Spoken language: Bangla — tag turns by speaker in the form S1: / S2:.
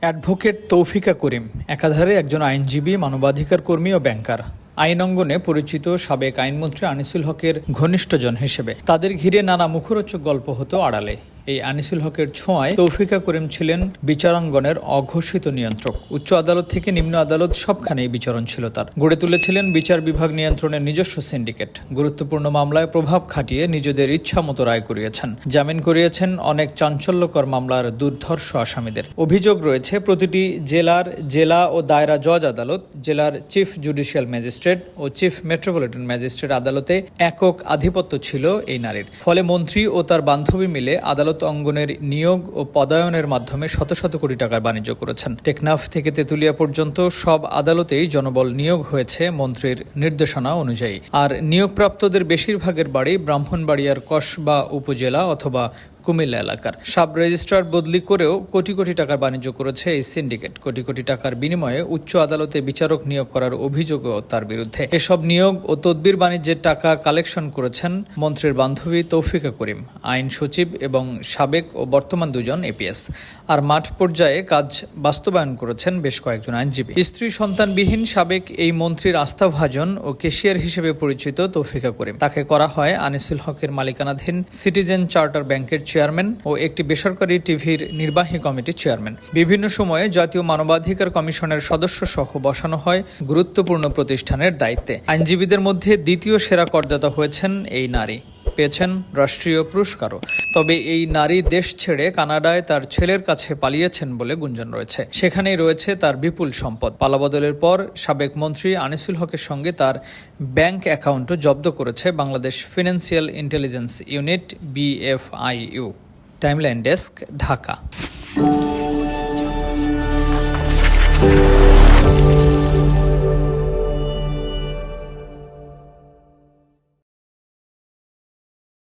S1: অ্যাডভোকেট তৌফিকা করিম, একাধারে একজন আইনজীবী, মানবাধিকার কর্মী ও ব্যাংকার। আইন অঙ্গনে পরিচিত সাবেক আইনমন্ত্রী আনিসুল হকের ঘনিষ্ঠজন হিসেবে। তাদের ঘিরে নানা মুখরোচক গল্প হতো আড়ালে। এই আনিসুল হকের ছোঁয়ায় তৌফিকা করিম ছিলেন বিচারাঙ্গনের অঘোষিত নিয়ন্ত্রক। উচ্চ আদালত থেকে নিম্ন আদালত সবখানেই বিচরণ ছিল তার। গড়ে তুলেছিলেন বিচার বিভাগ নিয়ন্ত্রণের নিজস্ব সিন্ডিকেট। গুরুত্বপূর্ণ মামলায় প্রভাব খাটিয়ে নিজেদের ইচ্ছা মতো রায় করিয়েছেন। জামিন করিয়েছেন অনেক চাঞ্চল্যকর মামলার দুর্ধর্ষ আসামিদের। অভিযোগ রয়েছে, প্রতিটি জেলার জেলা ও দায়রা জজ আদালত, জেলার চিফ জুডিশিয়াল ম্যাজিস্ট্রেট ও চিফ মেট্রোপলিটন ম্যাজিস্ট্রেট আদালতে একক আধিপত্য ছিল এই নারীর। ফলে মন্ত্রী ও তার বান্ধবী মিলে আদালত অঙ্গনের নিয়োগ ও পদায়নের মাধ্যমে শত শত কোটি টাকার বাণিজ্য করেছেন। টেকনাফ থেকে তেতুলিয়া পর্যন্ত সব আদালতেই জনবল নিয়োগ হয়েছে মন্ত্রীর নির্দেশনা অনুযায়ী। আর নিয়োগপ্রাপ্তদের বেশিরভাগের বাড়ি ব্রাহ্মণবাড়িয়ার কসবা উপজেলা অথবা কুমিল্লা এলাকার। সাব রেজিস্ট্রার বদলি করেও কোটি কোটি টাকার বাণিজ্য করেছে এই সিন্ডিকেট। কোটি কোটি টাকার বিনিময়ে উচ্চ আদালতে বিচারক নিয়োগ করার অভিযোগও তার বিরুদ্ধে। এসব নিয়োগ ও তদবির বাণিজ্যের টাকা কালেকশন করেছেন মন্ত্রীর বান্ধবী তৌফিকা করিম, আইন সচিব এবং সাবেক ও বর্তমান দুজন এপিএস। আর মাঠ পর্যায়ে কাজ বাস্তবায়ন করেছেন বেশ কয়েকজন আইনজীবী। স্ত্রী সন্তানবিহীন সাবেক এই মন্ত্রীর আস্থাভাজন ও কেশিয়ার হিসেবে পরিচিত তৌফিকা করিম। তাকে করা হয় আনিসুল হকের মালিকানাধীন সিটিজেন চার্টার ব্যাংকের চেয়ারম্যান ও একটি বেসরকারি টিভির নির্বাহী কমিটির চেয়ারম্যান। বিভিন্ন সময়ে জাতীয় মানবাধিকার কমিশনের সদস্য সহ বসানো হয় গুরুত্বপূর্ণ প্রতিষ্ঠানের দায়িত্বে। আইনজীবীদের মধ্যে দ্বিতীয় সেরা করদাতা হয়েছেন এই নারী। পেয়েছেন রাষ্ট্রীয় পুরস্কারও। তবে এই নারী দেশ ছেড়ে কানাডায় তার ছেলের কাছে পালিয়েছেন বলে গুঞ্জন রয়েছে। সেখানেই রয়েছে তার বিপুল সম্পদ। পালাবদলের পর সাবেক মন্ত্রী আনিসুল হকের সঙ্গে তার ব্যাংক অ্যাকাউন্টও জব্দ করেছে Bangladesh financial intelligence unit BFIU timeline desk, Dhaka.